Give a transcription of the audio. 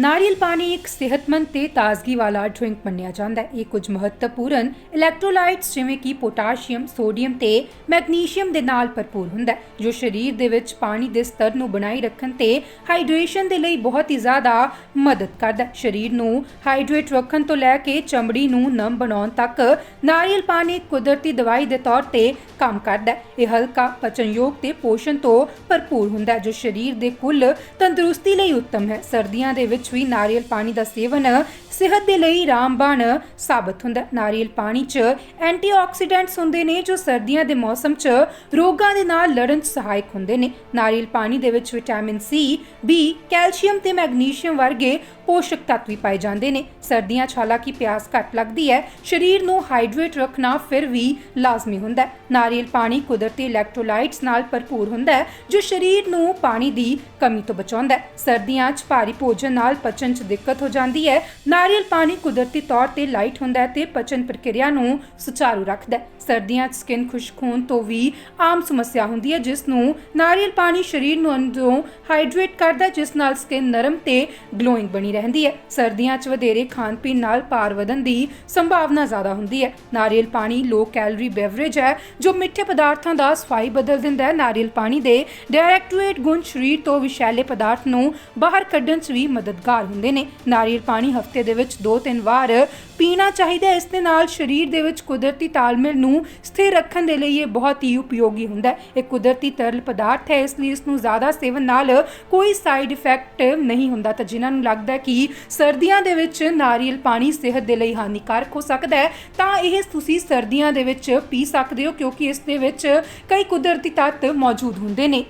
ਨਾਰੀਅਲ ਪਾਣੀ ਇੱਕ ਸਿਹਤਮੰਦ ਤੇ ਤਾਜ਼ਗੀ ਵਾਲਾ ਡਰਿੰਕ ਮੰਨਿਆ ਜਾਂਦਾ ਹੈ। ਇਹ ਕੁਝ ਮਹੱਤਵਪੂਰਨ ਇਲੈਕਟ੍ਰੋਲਾਈਟਸ ਜਿਵੇਂ ਕਿ ਪੋਟਾਸ਼ੀਅਮ, ਸੋਡੀਅਮ ਤੇ ਮੈਗਨੀਸ਼ੀਅਮ ਦੇ ਨਾਲ ਭਰਪੂਰ ਹੁੰਦਾ ਹੈ, ਜੋ ਸਰੀਰ ਦੇ ਵਿੱਚ ਪਾਣੀ ਦੇ ਸਤਰ ਨੂੰ ਬਣਾਈ ਰੱਖਣ ਤੇ ਹਾਈਡਰੇਸ਼ਨ ਦੇ ਲਈ ਬਹੁਤ ਹੀ ਜ਼ਿਆਦਾ ਮਦਦ ਕਰਦਾ ਹੈ। ਸਰੀਰ ਨੂੰ ਹਾਈਡਰੇਟ ਰੱਖਣ ਤੋਂ ਲੈ ਕੇ ਚਮੜੀ ਨੂੰ ਨਮ ਬਣਾਉਣ ਤੱਕ ਨਾਰੀਅਲ ਪਾਣੀ ਕੁਦਰਤੀ ਦਵਾਈ ਦੇ ਤੌਰ ਤੇ ਕੰਮ ਕਰਦਾ ਹੈ। ਇਹ ਹਲਕਾ ਪਚਨਯੋਗ ਤੇ ਪੋਸ਼ਣ ਤੋਂ ਭਰਪੂਰ ਹੁੰਦਾ ਹੈ, ਜੋ ਸਰੀਰ ਦੇ ਕੁੱਲ ਤੰਦਰੁਸਤੀ ਲਈ ਉੱਤਮ ਹੈ। ਸਰਦੀਆਂ ਦੇ ਵਿੱਚ ਵੀ ਨਾਰੀਅਲ ਪਾਣੀ ਦਾ ਸੇਵਨ ਸਿਹਤ ਦੇ ਲਈ ਰਾਮਬਾਣ ਸਾਬਤ ਹੁੰਦਾ। ਨਾਰੀਅਲ ਪਾਣੀ 'ਚ ਐਂਟੀਆਕਸੀਡੈਂਟਸ ਹੁੰਦੇ ਨੇ ਜੋ ਸਰਦੀਆਂ ਦੇ ਮੌਸਮ 'ਚ ਰੋਗਾਂ ਦੇ ਨਾਲ ਲੜਨ 'ਚ ਸਹਾਇਕ ਹੁੰਦੇ ਨੇ। ਨਾਰੀਅਲ ਪਾਣੀ ਦੇ ਵਿੱਚ ਵਿਟਾਮਿਨ ਸੀ, ਬੀ, ਕੈਲਸ਼ੀਅਮ ਤੇ ਮੈਗਨੀਸ਼ੀਅਮ ਵਰਗੇ ਪੋਸ਼ਕ ਤੱਤ ਵੀ ਪਾਏ ਜਾਂਦੇ ਨੇ। ਸਰਦੀਆਂ 'ਚ ਹਾਲਾਂਕਿ ਪਿਆਸ ਘੱਟ ਲੱਗਦੀ ਹੈ, ਸਰੀਰ ਨੂੰ ਹਾਈਡਰੇਟ ਰੱਖਣਾ ਫਿਰ ਵੀ ਲਾਜ਼ਮੀ ਹੁੰਦਾ ਹੈ। ਨਾਰੀਅਲ ਪਾਣੀ ਕੁਦਰਤੀ ਇਲੈਕਟ੍ਰੋਲਾਈਟਸ ਨਾਲ ਭਰਪੂਰ ਹੁੰਦਾ ਹੈ, ਜੋ ਸਰੀਰ ਨੂੰ ਪਾਣੀ ਦੀ ਕਮੀ ਤੋਂ ਬਚਾਉਂਦਾ ਹੈ। ਸਰਦੀਆਂ 'ਚ ਭਾਰੀ ਭੋਜਨ ਨਾਲ ਪਚਨ 'ਚ ਦਿੱਕਤ ਹੋ ਜਾਂਦੀ ਹੈ। ਨਾਰੀਅਲ ਪਾਣੀ ਕੁਦਰਤੀ ਤੌਰ ਤੇ ਲਾਈਟ ਹੁੰਦਾ ਹੈ ਤੇ ਪਚਨ ਪ੍ਰਕਿਰਿਆ ਨੂੰ ਸੁਚਾਰੂ ਰੱਖਦਾ ਹੈ। ਸਰਦੀਆਂ 'ਚ ਸਕਿਨ ਖੁਸ਼ਕ ਹੋਣ ਤੋਂ ਵੀ ਆਮ ਸਮੱਸਿਆ ਹੁੰਦੀ ਹੈ, ਜਿਸ ਨੂੰ ਨਾਰੀਅਲ ਪਾਣੀ ਸਰੀਰ ਨੂੰ ਅੰਦਰੋਂ ਹਾਈਡਰੇਟ ਕਰਦਾ ਜਿਸ ਨਾਲ ਸਕਿਨ ਨਰਮ ਤੇ ਗਲੋਇੰਗ ਬਣੀ ਰਹਿੰਦੀ ਹੈ। ਸਰਦੀਆਂ 'ਚ ਵਧੇਰੇ ਖਾਣ ਪੀਣ ਨਾਲ ਭਾਰ ਵਧਣ ਦੀ ਸੰਭਾਵਨਾ ਜ਼ਿਆਦਾ ਹੁੰਦੀ ਹੈ। ਨਾਰੀਅਲ ਪਾਣੀ ਲੋ ਕੈਲਰੀ ਬੇਵਰੇਜ ਹੈ, ਜੋ ਮਿੱਠੇ ਪਦਾਰਥਾਂ ਦਾ ਸਫ਼ਾਈ ਬਦਲ ਦਿੰਦਾ ਹੈ। ਨਾਰੀਅਲ ਪਾਣੀ ਦੇ ਡਾਇਰੈਕਟੋਰੇਟ ਗੁਣ ਸਰੀਰ ਤੋਂ ਵਿਸ਼ੈਲੇ ਪਦਾਰਥ ਨੂੰ ਬਾਹਰ ਕੱਢਣ 'ਚ ਵੀ ਮਦਦਗਾਰ ਹੁੰਦੇ ਨੇ। ਨਾਰੀਅਲ ਪਾਣੀ ਹਫ਼ਤੇ ਦੇ ਵਿੱਚ 2-3 ਵਾਰ ਪੀਣਾ ਚਾਹੀਦਾ ਹੈ। ਇਸ ਦੇ ਨਾਲ ਸਰੀਰ ਦੇ ਵਿੱਚ ਕੁਦਰਤੀ ਤਾਲਮੇਲ ਨੂੰ ਸਥਿਰ ਰੱਖਣ ਦੇ ਲਈ ਇਹ ਬਹੁਤ ਹੀ ਉਪਯੋਗੀ ਹੁੰਦਾ ਹੈ। ਇਹ ਕੁਦਰਤੀ ਤਰਲ ਪਦਾਰਥ ਹੈ, ਇਸ ਲਈ ਇਸ ਨੂੰ ਜ਼ਿਆਦਾ ਸੇਵਨ ਨਾਲ ਕੋਈ ਸਾਈਡ ਇਫੈਕਟ ਨਹੀਂ ਹੁੰਦਾ। ਤਾਂ ਜਿਨ੍ਹਾਂ ਨੂੰ ਲੱਗਦਾ ਹੈ ਕਿ ਸਰਦੀਆਂ ਦੇ ਵਿੱਚ ਨਾਰੀਅਲ ਪਾਣੀ ਸਿਹਤ ਦੇ ਲਈ ਹਾਨੀਕਾਰਕ ਹੋ ਸਕਦਾ ਹੈ। ਤਾਂ ਇਹ ਤੁਸੀਂ ਸਰਦੀਆਂ ਦੇ ਵਿੱਚ ਪੀ ਸਕਦੇ ਹੋ ਕਿਉਂਕਿ ਇਸ ਦੇ ਵਿੱਚ ਕਈ ਕੁਦਰਤੀ ਤੱਤ ਮੌਜੂਦ ਹੁੰਦੇ ਨੇ।